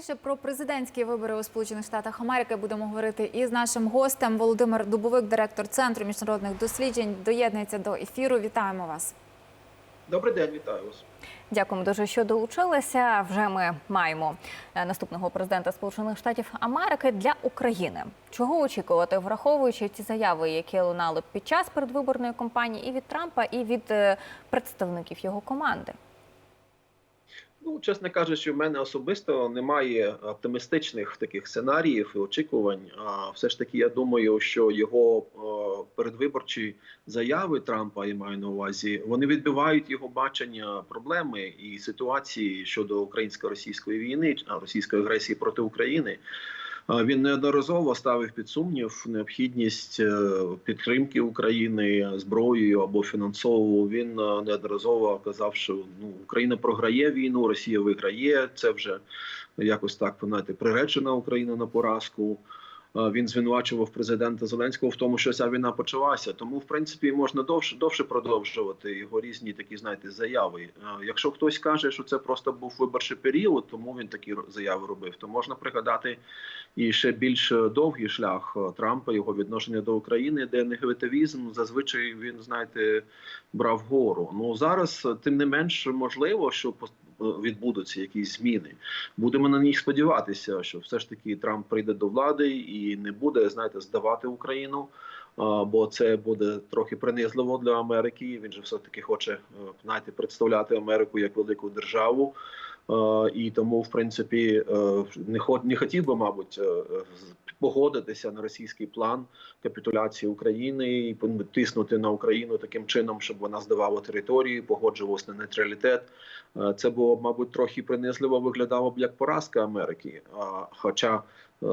Детальніше про президентські вибори у Сполучених Штатах Америки будемо говорити із нашим гостем Володимир Дубовик, директор Центру міжнародних досліджень, доєднується до ефіру. Вітаємо вас. Добрий день, вітаю вас. Дякуємо дуже, що долучилися. Вже ми маємо е, наступного президента Сполучених Штатів Америки для України. Чого очікувати, враховуючи ці заяви, які лунали під час передвиборної кампанії і від Трампа, і від е, представників його команди? Ну, чесно кажучи, в мене особисто немає оптимістичних таких сценаріїв і очікувань. А все ж таки, я думаю, що його е, передвиборчі заяви Трампа, я маю на увазі, вони відбивають його бачення проблеми і ситуації щодо українсько-російської війни, російської агресії проти України. Він неодноразово ставив під сумнів необхідність е, підтримки України зброєю або фінансово. Він е, неодноразово казав, що ну Україна програє війну, Росія виграє. Це вже якось так знаєте, приречена Україна на поразку. Е, Він звинувачував президента Зеленського в тому, що ця війна почалася. Тому, в принципі, можна довше довше продовжувати його різні такі, знаєте, заяви. Е, Якщо хтось каже, що це просто був виборчий період, тому він такі заяви робив, то можна пригадати і ще більш довгий шлях е, Трампа, його відношення до України, де негативізм зазвичай він, знаєте, брав гору. Ну зараз, е, тим не менш, можливо, що е, відбудуться якісь зміни. Будемо на них сподіватися, що все ж таки Трамп прийде до влади і не буде, знаєте, здавати Україну. Бо це буде трохи принизливо для Америки. Він же все таки хоче е, знаєте, представляти Америку як велику державу. Е, І тому, в принципі, е, не хо- не хотів би, мабуть, е, погодитися на російський план капітуляції України і тиснути на Україну таким чином, щоб вона здавала території, погоджувалась на нейтралітет. Це було мабуть, трохи принизливо виглядало б як поразка Америки. Хоча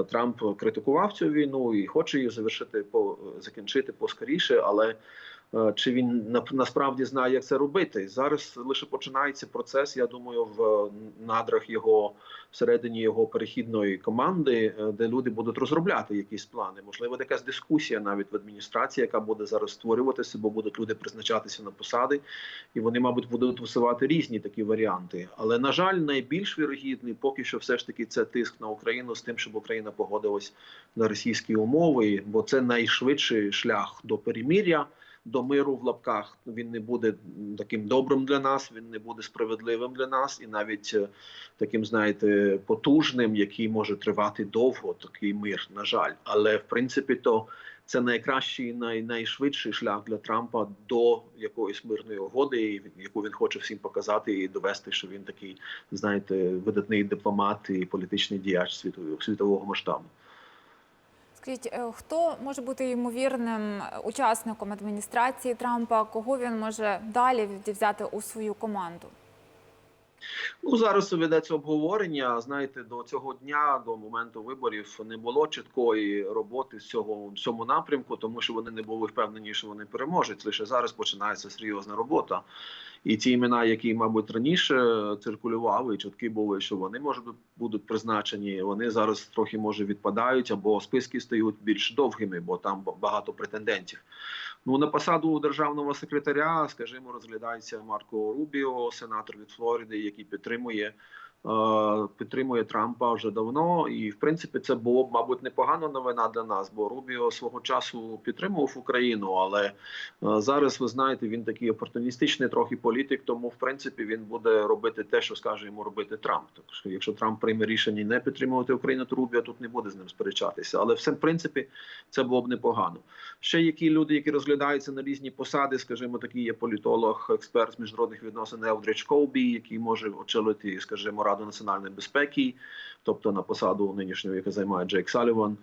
Трамп критикував цю війну і хоче її завершити по закінчити поскоріше, але чи він на- насправді знає, як це робити? Зараз лише починається процес. Я думаю, в надрах його всередині його перехідної команди, е, де люди будуть розробляти якісь плани. Можливо, якась дискусія навіть в адміністрації, яка буде зараз створюватися, бо будуть люди призначатися на посади, і вони, мабуть, будуть висувати різні такі варіанти. Але на жаль, найбільш вірогідний поки що, все ж таки, це тиск на Україну з тим, щоб Україна погодилась на російські умови, бо це найшвидший шлях до переміря. До миру в лапках він не буде таким добрим для нас, він не буде справедливим для нас, і навіть е, таким, знаєте, потужним, який може тривати довго, такий мир, на жаль. Але в принципі, то це найкращий, най, найшвидший шлях для Трампа до якоїсь мирної угоди, яку він хоче всім показати і довести, що він такий, знаєте, видатний дипломат і політичний діяч світового світового масштабу. Скажіть, е, хто може бути ймовірним учасником адміністрації Трампа? Кого він може далі взяти у свою команду? Ну зараз ведеться обговорення. Знаєте, до цього дня, до моменту виборів, не було чіткої роботи з цього в цьому напрямку, тому що вони не були впевнені, що вони переможуть. Лише зараз починається серйозна робота. І ті імена, які, мабуть, раніше циркулювали, чутки були, що вони можуть будуть призначені. Вони зараз трохи може відпадають, або списки стають більш довгими, бо там багато претендентів. Ну на посаду державного секретаря, скажімо, розглядається Марко Рубіо, сенатор від Флориди, який підтримує. Е, Підтримує Трампа вже давно, і в принципі це було б, мабуть, непогана новина для нас, бо Рубіо свого часу підтримував Україну, але е, зараз ви знаєте, він такий опортуністичний трохи політик, тому в принципі він буде робити те, що скаже йому робити Трамп. Так що, якщо Трамп прийме рішення не підтримувати Україну, то Рубіо тут не буде з ним сперечатися. Але все в принципі це було б непогано. Ще які люди, які розглядаються на різні посади, скажімо, такий є політолог, експерт з міжнародних відносин Елдрич Колбі, який може очолити, скажімо, Раду національної безпеки, тобто на посаду нинішнього, яка займає Джейк Саліван.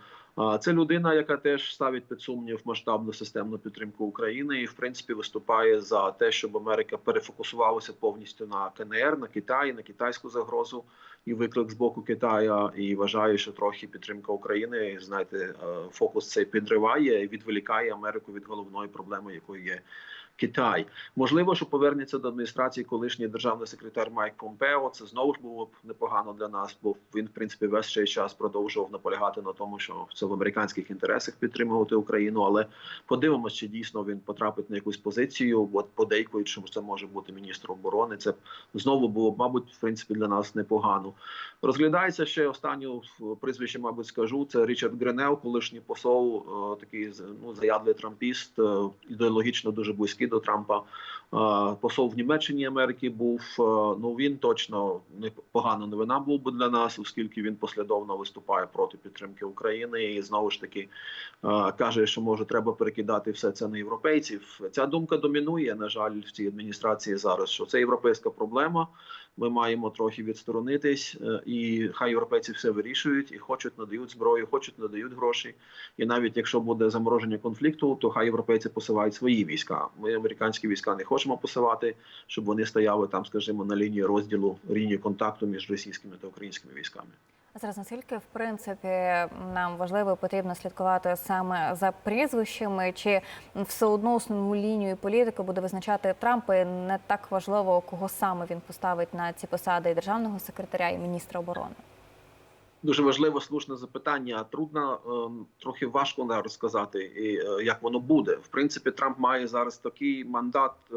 Це людина, яка теж ставить під сумнів масштабну системну підтримку України і, в принципі, виступає за те, щоб Америка перефокусувалася повністю на КНР, на Китай, на китайську загрозу і виклик з боку Китаю. І вважаю, що трохи підтримка України, знаєте, е, фокус цей підриває і відволікає Америку від головної проблеми, якою є Китай. Можливо, що повернеться до адміністрації колишній державний секретар Майк Помпео. Це знову ж було б непогано для нас, бо він, в принципі, весь цей час продовжував наполягати на тому, що це в американських інтересах підтримувати Україну. Але подивимося, чи дійсно він потрапить на якусь позицію. От подейкують, що це може бути міністр оборони. Це знову було б, мабуть, в принципі, для нас непогано. Розглядається ще останню прізвище, мабуть, скажу. Це Річард Гренел, колишній посол, е, такий ну заядлий трампіст, е, ідеологічно дуже близький до Трампа. Е, Посол в Німеччині Америки був. е, Ну він точно не погана новина був би для нас, оскільки він послідовно виступає проти підтримки України і знову ж таки е, каже, що може треба перекидати все це на європейців. Ця думка домінує, на жаль, в цій адміністрації зараз. Що це європейська проблема. Ми маємо трохи відсторонитись, і хай європейці все вирішують і хочуть надають зброю, хочуть надають гроші. І навіть якщо буде замороження конфлікту, то хай європейці посилають свої війська. Ми американські війська не хочемо посилати, щоб вони стояли там, скажімо, на лінії розділу, лінії контакту між російськими та українськими військами. А зараз наскільки в принципі нам важливо і потрібно слідкувати саме за прізвищами, чи все одно основну лінію політики буде визначати Трамп, і не так важливо, кого саме він поставить на ці посади і державного секретаря і міністра оборони? Дуже важливе слушне запитання. Трудно ем, трохи важко зараз сказати, і, е, як воно буде. В принципі, Трамп має зараз такий мандат е,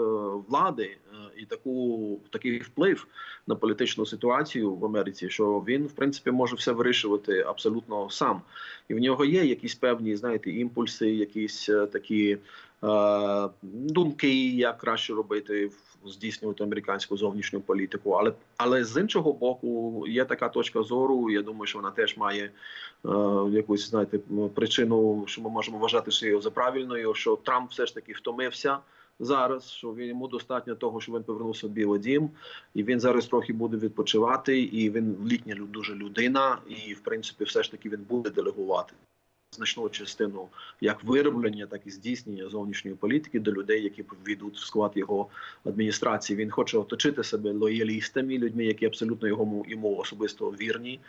влади е, і таку такий вплив на політичну ситуацію в Америці, що він в принципі може все вирішувати абсолютно сам. І в нього є якісь певні, знаєте, імпульси, якісь такі думки, як краще робити здійснювати американську зовнішню політику. Але але з іншого боку, є така точка зору. Я думаю, що вона теж має е, якусь знаєте причину, що ми можемо вважати що за правильною, що Трамп все ж таки втомився. Зараз що він йому достатньо того, що він повернувся в Білий Дім, і він зараз трохи буде відпочивати. І він літня дуже людина, і в принципі, все ж таки він буде делегувати значну частину як вироблення, так і здійснення зовнішньої політики до людей, які війдуть в склад його адміністрації. Він хоче оточити себе лоялістами, людьми, які абсолютно йому йому особисто вірні,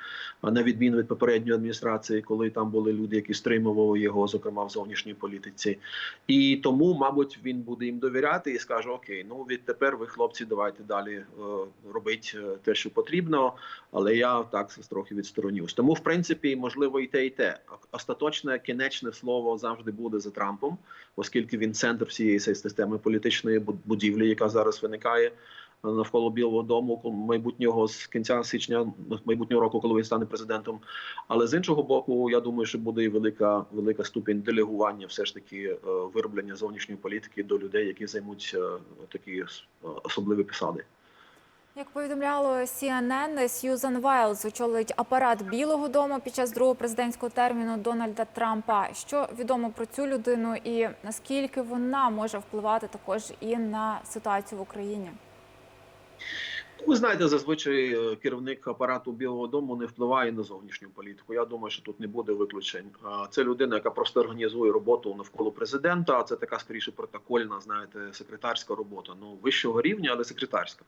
на відміну від попередньої адміністрації, коли там були люди, які стримували його, зокрема в зовнішній політиці. І тому, мабуть, він буде їм довіряти і скаже: Окей, ну відтепер ви, хлопці, давайте далі е, робіть е, те, що потрібно. Але я так трохи відсторонюсь. Тому, в принципі, можливо, і те, і те. Остаточне кінечне слово завжди буде за Трампом, оскільки він центр всієї цієї системи політичної буд- будівлі, яка зараз виникає е, навколо Білого Дому майбутнього з кінця січня майбутнього року, коли він стане президентом. Але з іншого боку, я думаю, що буде і велика велика ступінь делегування, все ж таки е, вироблення зовнішньої політики до людей, які займуть е, такі особливі посади. Як повідомляло CNN, Сьюзан Вайлз очолить апарат Білого Дому під час другого президентського терміну Дональда Трампа. Що відомо про цю людину і наскільки вона може впливати також і на ситуацію в Україні? Ви знаєте, зазвичай е, керівник апарату Білого Дому не впливає на зовнішню політику. Я думаю, що тут не буде виключень. Це людина, яка просто організує роботу навколо президента. Це така скоріше протокольна, знаєте, секретарська робота. Ну вищого рівня, але секретарська.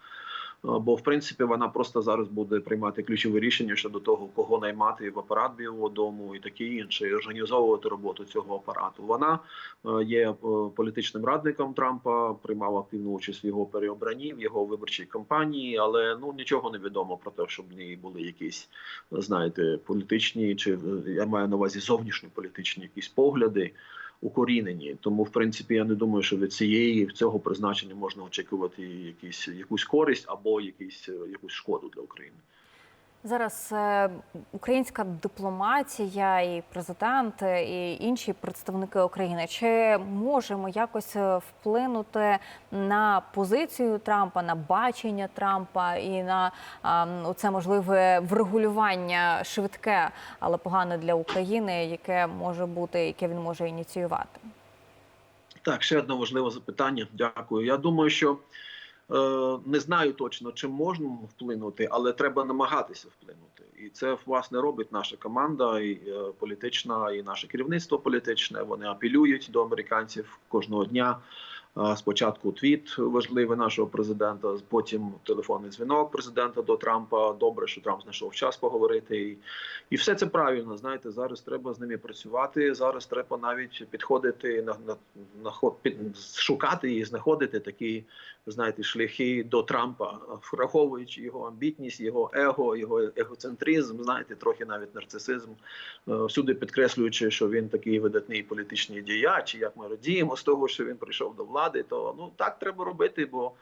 А, Бо в принципі вона просто зараз буде приймати ключові рішення щодо того, кого наймати в апарат Білого Дому і таке інше, і організовувати роботу цього апарату. Вона е, є е, політичним радником Трампа, приймала активну участь в його переобранні, в його виборчій кампанії, але ну нічого не відомо про те, щоб в ній були якісь, знаєте, політичні чи е, я маю на увазі зовнішньополітичні якісь погляди. Укорінені, тому в принципі я не думаю, що від цієї цього призначення можна очікувати якісь якусь користь або якісь якусь шкоду для України. Зараз е, українська дипломатія, і президент, і інші представники України. Чи можемо якось е, вплинути на позицію Трампа, на бачення Трампа і на це можливе врегулювання швидке, але погане для України, яке може бути, яке він може ініціювати? Так, ще одне важливе запитання. Дякую. Я думаю, що не знаю точно, чи можна вплинути, але треба намагатися вплинути. І це власне робить наша команда, і е, політична, і наше керівництво політичне. Вони апелюють до американців кожного дня. Спочатку твіт важливий нашого президента, потім телефонний дзвінок президента до Трампа. Добре, що Трамп знайшов час поговорити, і, і все це правильно. Знаєте, зараз треба з ними працювати. Зараз треба навіть підходити на, на, на під, шукати і знаходити такі, знаєте, шляхи до Трампа, враховуючи його амбітність, його его, його егоцентризм, знаєте, трохи навіть нарцисизм. Е, Всюди підкреслюючи, що він такий видатний політичний діяч, як ми радіємо з того, що він прийшов до влади, то ну так треба робити, бо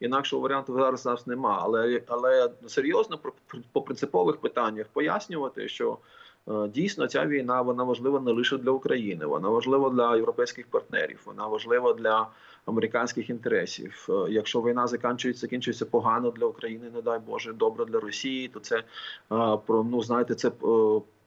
інакшого варіанту зараз нас нема. Але але серйозно про- по принципових питаннях пояснювати, що е, дійсно ця війна вона важлива не лише для України, вона важлива для європейських партнерів, вона важлива для американських інтересів. Е, Якщо війна закінчується, закінчується погано для України, не дай Боже, добре для Росії, то це е, про ну знаєте, це е,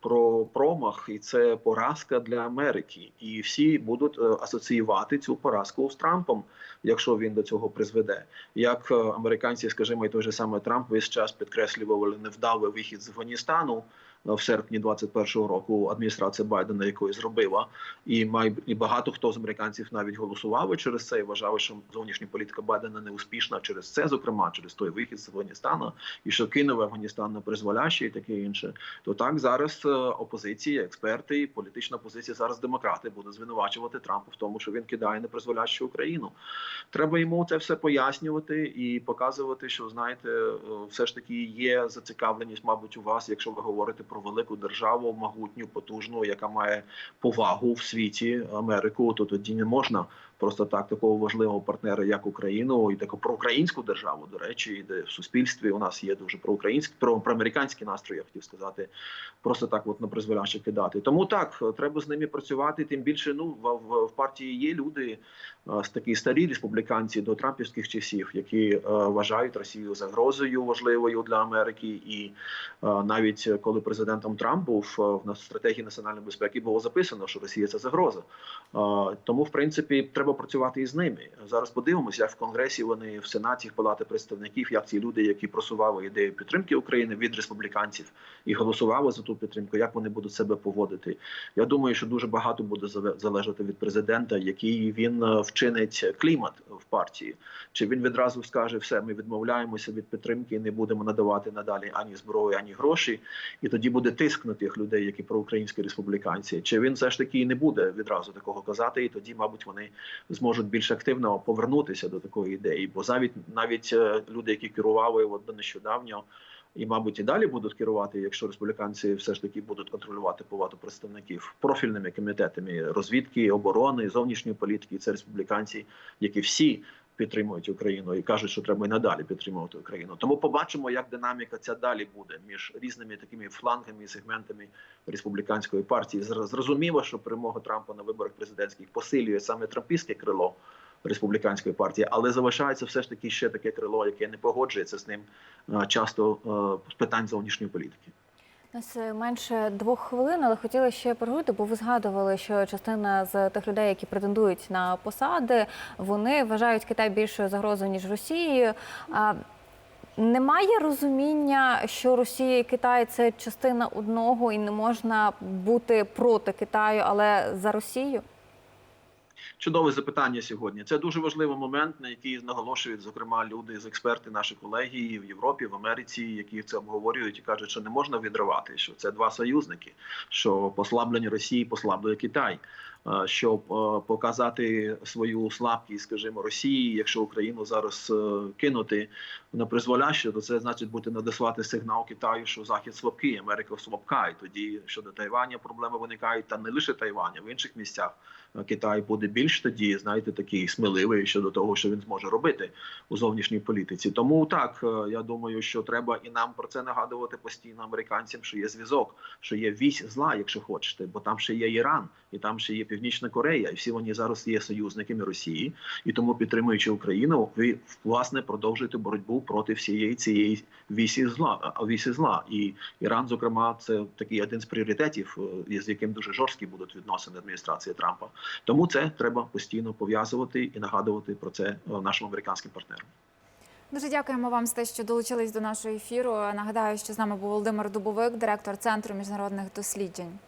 про промах, і це поразка для Америки. І всі будуть е, асоціювати цю поразку з Трампом, якщо він до цього призведе. Як е, американці, скажімо, і той же саме Трамп весь час підкреслювали невдалий вихід з Афганістану. В серпні 21-го року адміністрація Байдена якої зробила, і май і багато хто з американців навіть голосували через це і вважали, що зовнішня політика Байдена не успішна через це, зокрема через той вихід з Афганістану, і що кинув Афганістан на призволяще і таке інше. То так зараз е, опозиція, експерти, і політична опозиція зараз демократи буде звинувачувати Трампа в тому, що він кидає непризволящу Україну. Треба йому це все пояснювати і показувати, що знаєте, е, все ж таки є зацікавленість, мабуть, у вас, якщо ви говорите про велику державу, могутню, потужну, яка має повагу в світі Америку, то тоді не можна просто так такого важливого партнера, як Україну, і таку проукраїнську державу, до речі, де в суспільстві у нас є дуже проукраїнські, про проамериканські настрої, я хотів сказати, просто так, от на призволяще кидати. Тому так треба з ними працювати. Тим більше, ну в, в, партії є люди е, такі старі республіканці до трампівських часів, які е, вважають Росію загрозою важливою для Америки, і е, навіть коли президентом Трамп був в стратегії національної безпеки було записано, що Росія це загроза. Е, тому, в принципі, треба працювати із ними. Зараз подивимося, як в конгресі вони в сенаті, в палати представників, як ці люди, які просували ідею підтримки України від республіканців і голосували за ту підтримку, як вони будуть себе поводити. Я думаю, що дуже багато буде зале- залежати від президента, який він е, вчинить клімат в партії. Чи він відразу скаже, все, ми відмовляємося від підтримки, не будемо надавати надалі ані зброї, ані гроші, і тоді буде тиск на тих людей, які проукраїнські республіканці. Чи він все ж таки не буде відразу такого казати, і тоді, мабуть, вони зможуть більш активно повернутися до такої ідеї. Бо навіть навіть е, люди, які керували от до нещодавньо. І, мабуть, і далі будуть керувати, якщо республіканці все ж таки будуть контролювати повагу представників профільними комітетами розвідки, оборони, зовнішньої політики. Це республіканці, які всі підтримують Україну і кажуть, що треба і надалі підтримувати Україну. Тому побачимо, як динаміка ця далі буде між різними такими флангами і сегментами республіканської партії. Зр- Зрозуміло, що перемога Трампа на виборах президентських посилює саме трампійське крило республіканської партії, але залишається все ж таки ще таке крило, яке не погоджується з ним часто з питань зовнішньої політики. Нас е, менше двох хвилин, але хотіла ще поговорити, бо ви згадували, що частина з тих людей, які претендують на посади, вони вважають Китай більшою загрозою ніж Росією. Немає розуміння, що Росія і Китай це частина одного, і не можна бути проти Китаю, але за Росію. Чудове запитання сьогодні. Це дуже важливий момент, на який наголошують зокрема люди з експерти, наші колеги і в Європі, в Америці, які це обговорюють і кажуть, що не можна відривати, що це два союзники, що послаблення Росії послаблює Китай. Е, Щоб е, показати свою слабкість, скажімо, Росії, якщо Україну зараз е, кинути на призволяще, то це значить буде надіслати сигнал Китаю, що Захід слабкий, Америка слабка, і тоді щодо Тайваня проблеми виникають та не лише Тайваня, в інших місцях Китай буде більш тоді, знаєте, такий сміливий щодо того, що він зможе робити у зовнішній політиці. Тому так я думаю, що треба і нам про це нагадувати постійно американцям, що є зв'язок, що є вісь зла, якщо хочете, бо там ще є Іран, і там ще є Північна Корея, і всі вони зараз є союзниками Росії, і тому підтримуючи Україну, ви власне продовжуєте боротьбу проти всієї цієї вісі зла. Вісі зла. І Іран, зокрема, це такий один з пріоритетів, е, з яким дуже жорсткі будуть відносини адміністрації Трампа. Тому це треба постійно пов'язувати і нагадувати про це е, нашим американським партнерам. Дуже дякуємо вам за те, що долучились до нашого ефіру. Нагадаю, що з нами був Володимир Дубовик, директор Центру міжнародних досліджень.